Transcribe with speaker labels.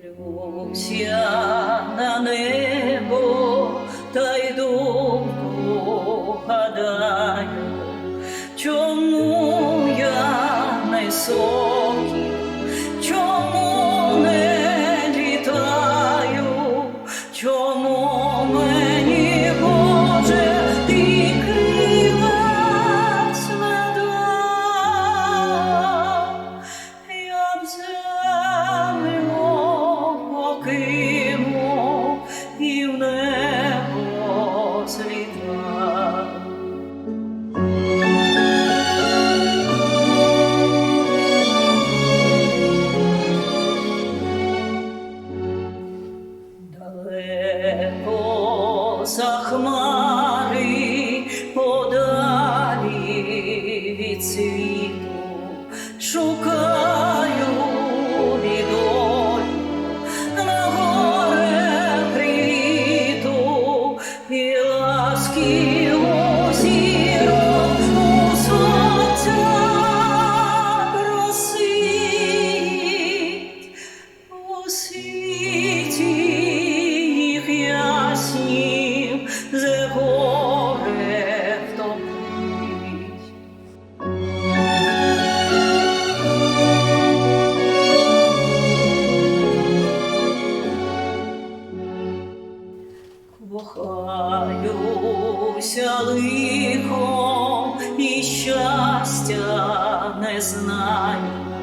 Speaker 1: 그리고 혹시 나네. Далеко за хмари подалі від світу. Шукаю відолю на горе привіту і ласки озірок Кохаюся лихом і щастя не знаю,